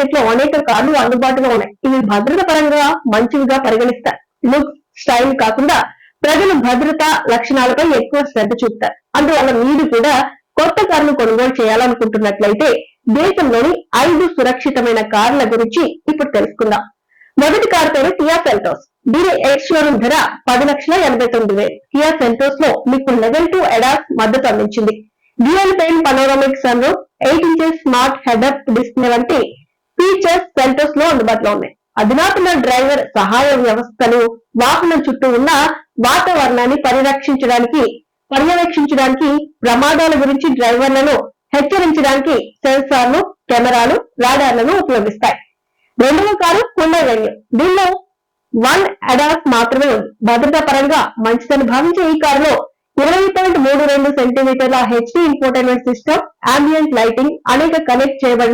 మార్కెట్లో అనేక కార్లు అందుబాటులో ఉన్నాయి. ఇవి భద్రత పరంగా మంచివిగా పరిగణిస్తారు లుక్ స్టైల్ కాకుండా ప్రజలు భద్రత లక్షణాలపై ఎక్కువ శ్రద్ధ చూపుతారు. అందువల్ల మీరు కూడా కొత్త కారును కొనుగోలు చేయాలనుకుంటున్నట్లయితే దేశంలోని ఐదు సురక్షితమైన కార్ల గురించి ఇప్పుడు తెలుసుకుందాం. మొదటి కారు పేరు కియా సెల్టోస్ దీని ఎక్స్ షోరూమ్ ధర పది లక్షల ఎనభై తొమ్మిది వేలు. కియా సెల్టోస్లో మీకు లెవెల్ టూ ఎడాస్ మద్దతు అందించింది. Dual pane panoramic sunroof eight inches smart head up display వంటి ఫీచర్స్ సెంటర్స్లో అందుబాటులో ఉన్నాయి. అధునాతన డ్రైవర్ సహాయ వ్యవస్థలు వాహనం చుట్టూ ఉన్న వాతావరణాన్ని పరిరక్షించడానికి పర్యవేక్షించడానికి ప్రమాదాల గురించి డ్రైవర్లను హెచ్చరించడానికి సెన్సార్లు కెమెరాలు రాడార్లను ఉపయోగిస్తాయి. రెండవ కారు హుండా వెన్యూ దీనిలో వన్ అడాస్ మాత్రమే ఉంది. భద్రతా పరంగా మంచిదని భావించే ఈ కారులో ఇరవై పాయింట్ మూడు రెండు సెంటీమీటర్ల HD infotainment system ambient lighting అనేక కనెక్ట్ చేయబడిన